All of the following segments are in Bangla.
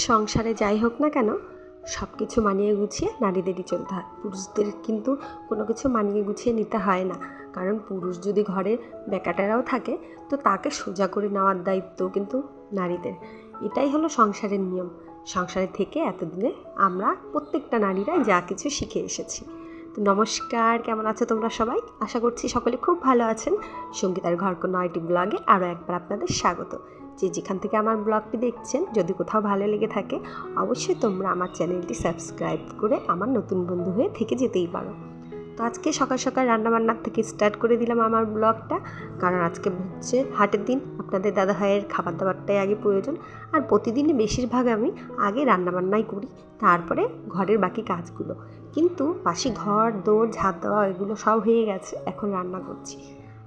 সংসারে যাই হোক না কেন সব কিছু মানিয়ে গুছিয়ে নারীদেরই চলতে হয়। পুরুষদের কিন্তু কোনো কিছু মানিয়ে গুছিয়ে নিতে হয় না। কারণ পুরুষ যদি ঘরে বেকাটারাও থাকে, তো তাকে সোজা করে নেওয়ার দায়িত্ব কিন্তু নারীদের। এটাই হলো সংসারের নিয়ম। সংসারে থেকে এতদিনে আমরা প্রত্যেকটা নারীরাই যা কিছু শিখে এসেছি। নমস্কার, কেমন আছো তোমরা সবাই? আশা করছি সকলে খুব ভালো আছেন। সঙ্গীতার ঘরকো নয়টি ব্লগে আরও একবার আপনাদের স্বাগত। যে যেখান থেকে আমার ব্লগটি দেখছেন, যদি কোথাও ভালো লেগে থাকে, অবশ্যই তোমরা আমার চ্যানেলটি সাবস্ক্রাইব করে আমার নতুন বন্ধু হয়ে থেকে যেতেই পারো। তো আজকে সকাল সকাল রান্নাবান্নার থেকে স্টার্ট করে দিলাম আমার ব্লগটা কারণ আজকে হচ্ছে হাটের দিন, আপনাদের দাদা ভাইয়ের খাবার দাবারটাই আগে প্রয়োজন। আর প্রতিদিনই বেশিরভাগ আমি আগে রান্নাবান্নাই করি, তারপরে ঘরের বাকি কাজগুলো। কিন্তু বাসি ঘর দৌড় ঝাঁপ দেওয়া, এগুলো সব হয়ে গেছে, এখন রান্না করছি।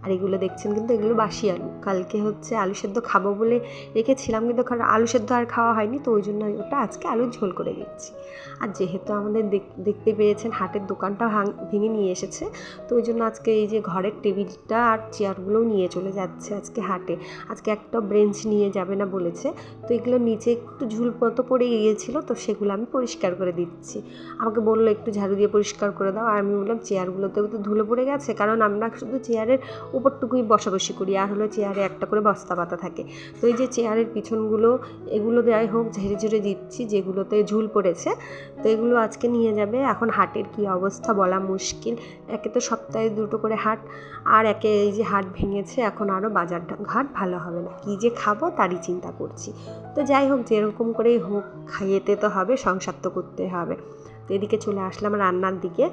আর এগুলো দেখছেন কিন্তু এগুলো বাসি আলু। কালকে হচ্ছে আলু সেদ্ধ খাব বলে রেখেছিলাম কিন্তু কারণ আলু সেদ্ধ আর খাওয়া হয়নি, তো ওই জন্য ওটা আজকে আলুর ঝোল করে দিচ্ছি আর যেহেতু আমাদের দেখতে পেয়েছেন হাটের দোকানটা ভেঙে নিয়ে এসেছে, তো ওই জন্য আজকে এই যে ঘরের টেবিলটা আর চেয়ারগুলোও নিয়ে চলে যাচ্ছে আজকে হাটে। আজকে একটা ব্রেঞ্চ নিয়ে যাবে না বলেছে, তো এগুলো নিচে একটু ঝুল মতো পড়ে গিয়েছিল, তো সেগুলো আমি পরিষ্কার করে দিচ্ছি। আমাকে বলল একটু ঝাড়ু দিয়ে পরিষ্কার করে দাও, আর আমি বললাম চেয়ারগুলোতেও তো ধুলো পড়ে গেছে, কারণ আমরা শুধু চেয়ারের উপরটুকুই বসাবসি করি। আর হলো চেয়ারে একটা করে বস্তা পাতা থাকে। তো এই যে চেয়ারের পিছনগুলো, এগুলো যাই হোক, ঝেড়ে ঝেড়ে দিচ্ছি, যেগুলোতে ঝুল পড়েছে। তো এগুলো আজকে নিয়ে যাবে। এখন হাটের কি অবস্থা বলা মুশকিল। একে তো সপ্তাহে দুটো করে হাট, আর একে এই যে হাট ভেঙেছে, এখন আরও বাজার ঘাট ভালো হবে না। কী যে খাব তারই চিন্তা করছি। তো যাই হোক, যেরকম করেই হোক, খাইয়েতে তো হবে, সংসার তো করতে হবে। এদিকে চলে আসলাম রান্নার দিকে।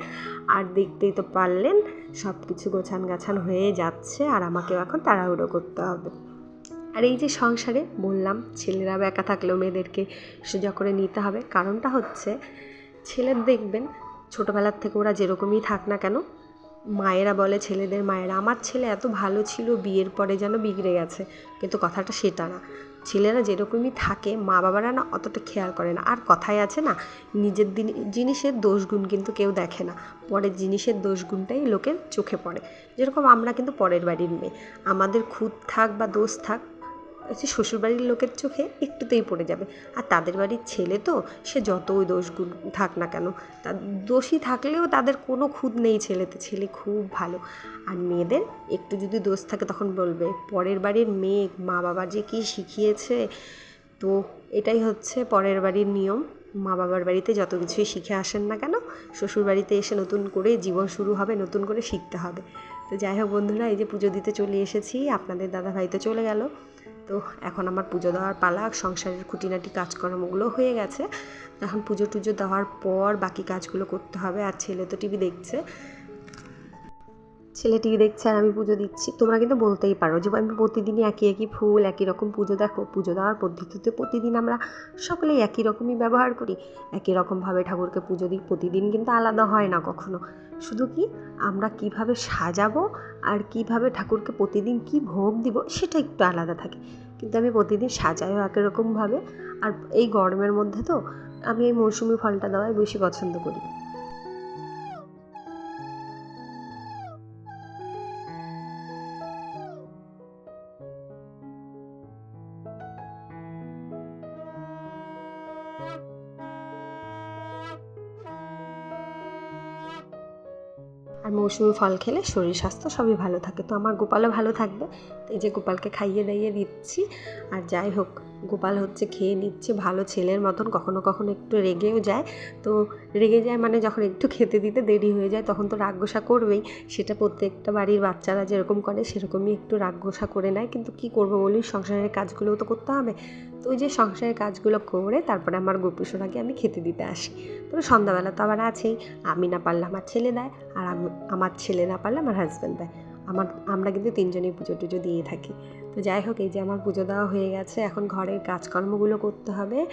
আর দেখতেই তো পারলেন সব কিছু গোছান গাছান হয়ে যাচ্ছে আর আমাকেও এখন তাড়াহুড়ো করতে হবে। আর এই যে সংসারে বললাম, ছেলেরা একা থাকলেও মেয়েদেরকে সোজা করে নিতে হবে। কারণটা হচ্ছে, ছেলের দেখবেন, ছোটোবেলার থেকে ওরা যেরকমই থাক না কেন, মায়েরা বলে ছেলেদের মায়েরা, আমার ছেলে এত ভালো ছিল, বিয়ের পরে যেন বিগড়ে গেছে। কিন্তু কথাটা সেটা না। ছেলেরা যেরকমই থাকে মা বাবারা না অতটা খেয়াল করে না। আর কথাই আছে না, নিজের দিন, জিনিসের দোষগুণ কিন্তু কেউ দেখে না। পরের জিনিসের দোষগুণটাই লোকের চোখে পড়ে। যেরকম আমরা কিন্তু পরের বাড়ির মেয়ে। আমাদের খুদ থাক বা দোষ থাক হচ্ছে শ্বশুরবাড়ির লোকের চোখে একটুতেই পড়ে যাবে। আর তাদের বাড়ির ছেলে তো, সে যতই দোষগুণ থাক না কেন, তার দোষী থাকলেও তাদের কোনো খুদ নেই ছেলেতে। ছেলে খুব ভালো। আর মেয়েদের একটু যদি দোষ থাকে তখন বলবে, পরের বাড়ির মেয়ে মা বাবা যে কী শিখিয়েছে? তো এটাই হচ্ছে পরের বাড়ির নিয়ম। মা বাবার বাড়িতে যত কিছুই শিখে আসেন না কেন শ্বশুর বাড়িতে এসে নতুন করে জীবন শুরু হবে, নতুন করে শিখতে হবে। তো যাই হোক বন্ধুরা, এই যে পুজো দিতে চলে এসেছি, আপনাদের দাদা ভাই তো চলে গেল। তো এখন আমার পুজো দেওয়ার পালা, সংসারের খুঁটিনাটি কাজকর্মগুলো হয়ে গেছে। এখন পুজো টুজো দেওয়ার পর বাকি কাজগুলো করতে হবে। আর ছেলে তো টিভি দেখছে। ছেলে টিভি দেখছে আর আমি পুজো দিচ্ছি। তোমরা কিন্তু বলতেই পারো যে আমি প্রতিদিনই একই একই ফুল, একই রকম পুজো দেখো। পুজো দেওয়ার পদ্ধতিতে প্রতিদিন আমরা সকলেই একই রকমই ব্যবহার করি। একই রকমভাবে ঠাকুরকে পুজো দিই। প্রতিদিন কিন্তু আলাদা হয় না কখনো। শুধু কি আমরা কীভাবে সাজাবো আর কীভাবে ঠাকুরকে প্রতিদিন কি ভোগ দিব সেটা একটু আলাদা থাকে। কিন্তু আমি প্রতিদিন সাজাইও একই রকমভাবে। আর এই গরমের মধ্যে তো আমি এই মৌসুমি ফলটা দেওয়াই বেশি পছন্দ করি। আর মৌসুমি ফল খেলে শরীর স্বাস্থ্য সবই ভালো থাকে। তো আমার গোপালও ভালো থাকবে। এই যে গোপালকে খাইয়ে দাইয়ে দিচ্ছি। আর যাই হোক, গোপাল হচ্ছে খেয়ে নিচ্ছে। ভালো ছেলের মতন কখনো কখনো একটু রেগেও যায়। তো রেগে যায় মানে যখন একটু খেতে দিতে দেরি হয়ে যায়, তখন তো রাগ গোসা করবেই। সেটা প্রত্যেকটা বাড়ির বাচ্চারা যেরকম করে, সেরকমই একটু রাগ গোসা করে নেয়। কিন্তু কি করব বলি সংসারের কাজগুলোও তো করতে হবে। তো ওই যে সংসারের কাজগুলো করে তারপরে আমার গোপুষোর সোনাকে আমি খেতে দিতে আসি। তবে সন্ধ্যাবেলা তো আবার আছেই, আমি না পারলে আমার ছেলে দেয় আর আমি, আমার ছেলে না পারলে আমার হাজব্যান্ড দেয়। আমার, আমরা কিন্তু তিনজনেই পুজো টুজো দিয়ে থাকি। তো যাই হোক, এই যে আমার পুজো দেওয়া হয়ে গেছে, এখন ঘরের কাজকর্মগুলো করতে হবে।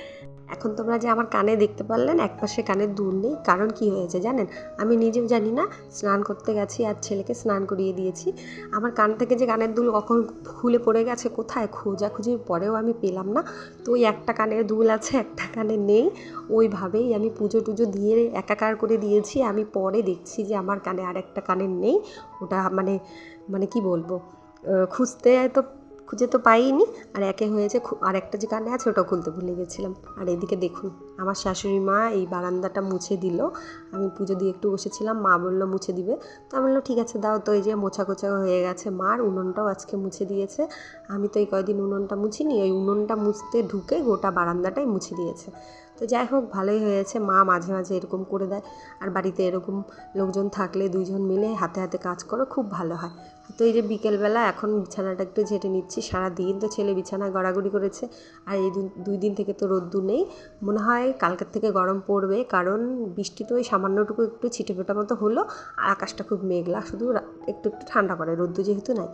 এখন তোমরা যে আমার কানে দেখতে পারলেন, এক পাশে কানের দুল নেই, কারণ কি হয়েছে জানেন? আমি নিজেও জানি না, স্নান করতে গেছি আর ছেলেকে স্নান করিয়ে দিয়েছি। আমার কান থেকে যে কানের দুল কখন খুলে পড়ে গেছে, কোথায় খোঁজাখুঁজির পরেও আমি পেলাম না। তো ওই একটা কানের দুল আছে, একটা কানে নেই। ওইভাবেই আমি পুজো টুজো দিয়ে একাকার করে দিয়েছি। আমি পরে দেখছি যে আমার কানে আর একটা কানের নেই। ওটা মানে মানে কি বলব? খুঁজতে তো খুঁজে তো পাইনি। আর একে হয়েছে আর একটা যে কানে আছে ওটা খুলতে ভুলে গেছিলাম। আর এদিকে দেখুন, আমার শাশুড়ি মা এই বারান্দাটা মুছে দিল। আমি পুজো দিয়ে একটু বসেছিলাম, মা বলল মুছে দিবে। তো আমি বলল ঠিক আছে, দাও তো এই যে মোছা কোচা হয়ে গেছে, মার উনুনটাও আজকে মুছে দিয়েছে। আমি তো এই কয়দিন উনুনটা মুছিনি, ওই উনুনটা মুছতে ঢুকে গোটা বারান্দাটাই মুছে দিয়েছে। তো যাই হোক, ভালোই হয়েছে। মা মাঝে মাঝে এরকম করে দেয়। আর বাড়িতে এরকম লোকজন থাকলে দুইজন মিলে হাতে হাতে কাজ করো, খুব ভালো হয়। তো এই যে বিকেলবেলা এখন বিছানাটা একটু ঝেঁটে নিচ্ছি সারা দিন তো ছেলে বিছানায় গড়াগড়ি করেছে। আর এই দুই দিন থেকে তো রোদ্দুর নেই। মনে হয় কালকের থেকে গরম পড়বে, কারণ বৃষ্টি তো ওই সামান্যটুকু একটু ছিটে ফোটা মতো হলো। আর আকাশটা খুব মেঘলা, শুধু একটু একটু ঠান্ডা করে রোদ্দু যেহেতু নাই।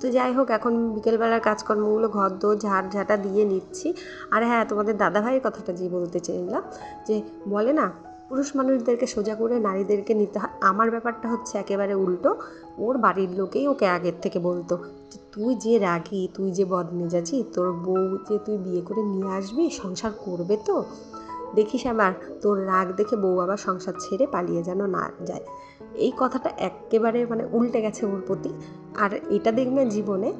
তো যাই হোক, এখন বিকেলবেলার কাজকর্মগুলো ঘর দো ঝাড় ঝাঁটা দিয়ে নিচ্ছি। আর হ্যাঁ তোমাদের দাদাভাইয়ের কথাটা যে বলতে চাইলাম, যে বলে না পুরুষ মানুষদেরকে সোজা করে নারীদেরকে নিতে হয়। আমার ব্যাপারটা হচ্ছে একেবারে উল্টো। ওর বাড়ির লোকেই ওকে আগের থেকে বলতো যে, তুই যে রাগি, তুই যে বদমেজাজি, তোর বউ যে তুই বিয়ে করে নিয়ে আসবি, সংসার করবে তো? দেখিস আবার, তোর রাগ দেখে বউ আবার সংসার ছেড়ে পালিয়ে যেন না যায়। এই কথাটা একেবারে মানে উল্টে গেছে ওর প্রতি। আর এটা দেখবেন জীবনে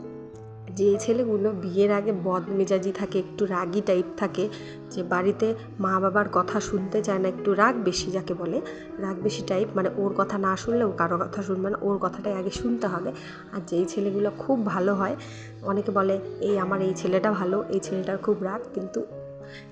যে ছেলেগুলো বিয়ের আগে বদমেজাজি থাকে, একটু রাগী টাইপ থাকে, যে বাড়িতে মা বাবার কথা শুনতে চায় না, একটু রাগ বেশি যাকে বলে, রাগ বেশি টাইপ মানে ওর কথা না শুনলেও কারও কথা শুনবে না, ওর কথাটাই আগে শুনতে হবে। আর যেই ছেলেগুলো খুব ভালো হয়, অনেকে বলে, এই আমার এই ছেলেটা ভালো, এই ছেলেটার খুব রাগ। কিন্তু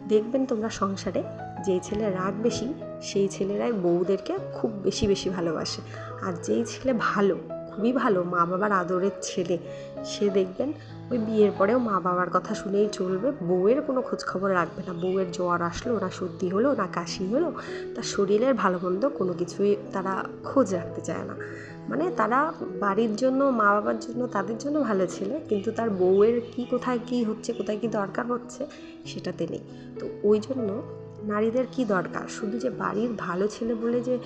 দেখবেন তোমরা সংসারে যেই ছেলে রাগ বেশি, সেই ছেলেরাই বউদেরকে খুব বেশি বেশি ভালোবাসে। আর যেই ছেলে ভালো, খুবই ভালো, মা বাবার আদরের ছেলে, সে দেখবেন ওই বিয়ের পরেও মা বাবার কথা শুনেই চলবে। বউয়ের কোনো খোঁজখবর রাখবে না। বউয়ের জ্বর আসলো, না সর্দি হলো, না কাশি হলো, তার শরীরের ভালো মন্দ কোনো কিছুই তারা খোঁজ রাখতে চায় না। মানে তারা বাড়ির জন্য, মা বাবার জন্য, তাদের জন্য ভালো ছেলে, কিন্তু তার বউয়ের কি কোথায় কি হচ্ছে, কোথায় কি দরকার হচ্ছে, সেটাতে নেই। তো ওই জন্য নারীদের কি দরকার? শুধু যে বাড়ির ভালো ছেলে বলে যে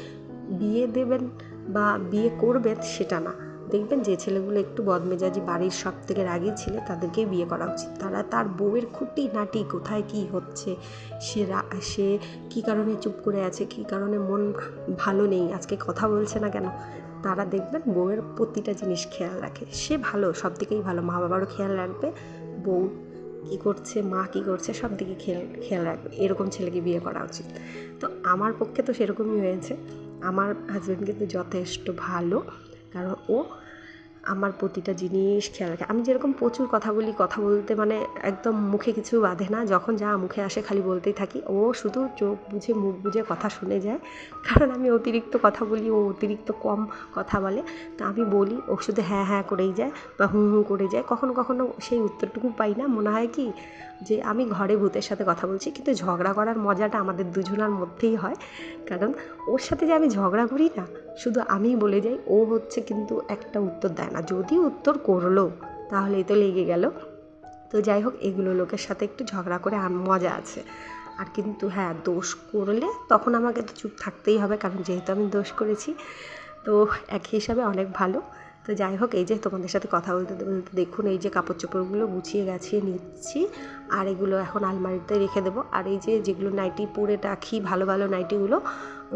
বিয়ে দেবেন বা বিয়ে করবেন, সেটা না। দেখবেন যে ছেলেগুলো একটু বদমেজাজি বাড়ির সব থেকে রাগী ছেলে তাদেরকেই বিয়ে করা উচিত। তারা তার বউয়ের খুঁটি নাটি কোথায়, কি হচ্ছে, সে সে কী কারণে চুপ করে আছে, কী কারণে মন ভালো নেই, আজকে কথা বলছে না কেন? তারা দেখবেন বউয়ের প্রতিটা জিনিস খেয়াল রাখে। সে ভালো, সব দিকেই ভালো মা বাবারও খেয়াল রাখবে, বউ কী করছে, মা কী করছে, সব দিকে খেয়াল খেয়াল রাখবে, এরকম ছেলেকে বিয়ে করা উচিত। তো আমার পক্ষে তো সেরকমই হয়েছে। আমার হাজব্যান্ড কিন্তু যথেষ্ট ভালো। কারণ ও আমার প্রতিটা জিনিস খেয়াল রাখে। আমি যেরকম প্রচুর কথা বলি, কথা বলতে মানে একদম মুখে কিছু বাঁধে না। যখন যা মুখে আসে খালি বলতেই থাকি। ও শুধু চোখ বুঝে, মুখ বুঝে কথা শুনে যায়। কারণ আমি অতিরিক্ত কথা বলি, ও অতিরিক্ত কম কথা বলে। তা আমি বলি, ও শুধু হ্যাঁ হ্যাঁ করেই যায় বা হুঁ হুঁ করে যায়। কখনো কখনো সেই উত্তরটুকু পাই না। মনে হয় কি যে আমি ঘরে ভূতের সাথে কথা বলছি, কিন্তু ঝগড়া করার মজাটা আমাদের দুজনার মধ্যেই হয়। কারণ ওর সাথে যে আমি ঝগড়া করি না, শুধু আমি বলে যাই, ও হচ্ছে কিন্তু একটা উত্তর দেয় না। যদি উত্তর করল তাহলেই তো লেগে গেল। তো যাই হোক, এগুলো লোকের সাথে একটু ঝগড়া করে মজা আছে। আর কিন্তু হ্যাঁ দোষ করলে তখন আমাকে তো চুপ থাকতেই হবে, কারণ যেহেতু আমি দোষ করেছি, তো এক হিসাবে অনেক ভালো। তো যাই হোক, এই যে তোমাদের সাথে কথা বলতে বলতে দেখুন, এই যে কাপড় চোপড়গুলো গুছিয়ে গাছিয়ে নিচ্ছি, আর এগুলো এখন আলমারিতে রেখে দেবো। আর এই যে যেগুলো নাইটি পরে রাখি, ভালো ভালো নাইটিগুলো,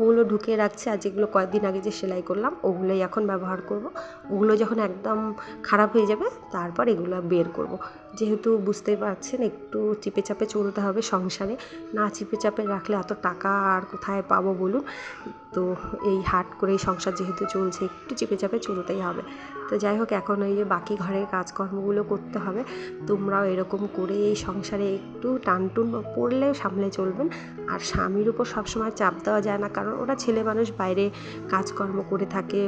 ওগুলো ঢুকিয়ে রাখছে। আর যেগুলো কয়েকদিন আগে যে সেলাই করলাম, ওগুলোই এখন ব্যবহার করব। ওগুলো যখন একদম খারাপ হয়ে যাবে, তারপর এগুলো বের করব। যেহেতু বুঝতেই পারছেন, একটু চিপে চাপে চলতে হবে সংসারে। না চিপে চাপে রাখলে এত টাকা আর কোথায় পাবো বলুন? তো এই হাট করে সংসার যেহেতু চলছে, একটু চিপে চাপে চলতেই হবে। তো যাই হোক, এখন ওই যে বাকি ঘরের কাজকর্মগুলো করতে হবে। তোমরাও এরকম করে এই সংসারে একটু টানটুন পড়লে সামলে চলবেন। আর স্বামীর উপর সবসময় চাপ দেওয়া যায় না, কারণ ওরা ছেলে মানুষ, বাইরে কাজকর্ম করে থাকে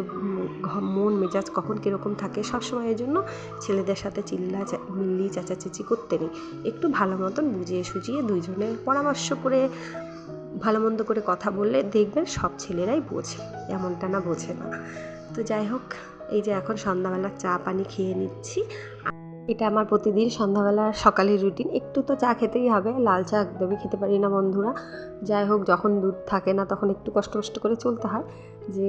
মন, মেজাজ কখন কীরকম থাকে, সবসময় এই জন্য ছেলেদের সাথে চিল্লা মিল্লি চেঁচাচেঁচি করতে নেই। একটু ভালো মতন বুঝিয়ে সুঝিয়ে দুইজনে পরামর্শ করে, ভালো মন্দ করে কথা বললে দেখবেন সব ছেলেরাই বোঝে, এমনটা না বোঝে না। তো যাই হোক, এই যে এখন সন্ধ্যাবেলা চা, পানি খেয়ে নিচ্ছি। এটা আমার প্রতিদিন সন্ধ্যাবেলা সকালের রুটিন। একটু তো চা খেতেই হবে, লাল চা একদমই খেতে পারি না বন্ধুরা। যাই হোক, যখন দুধ থাকে না তখন একটু কষ্ট কষ্ট করে চলতে হয়। যে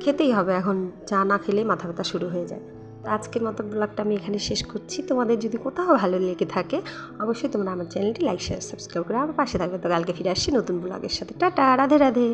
খেতেই হবে। এখন চা না খেলে মাথা ব্যথা শুরু হয়ে যায়। তো আজকের মতো ব্লগটা আমি এখানে শেষ করছি। তোমাদের যদি কোথাও ভালো লেগে থাকে, অবশ্যই তোমরা আমার চ্যানেলটি লাইক শেয়ার সাবস্ক্রাইব করে আমার পাশে থাকবে। তো কালকে ফিরে আসছি নতুন ব্লগের সাথে। টাটা, রাধে রাধে।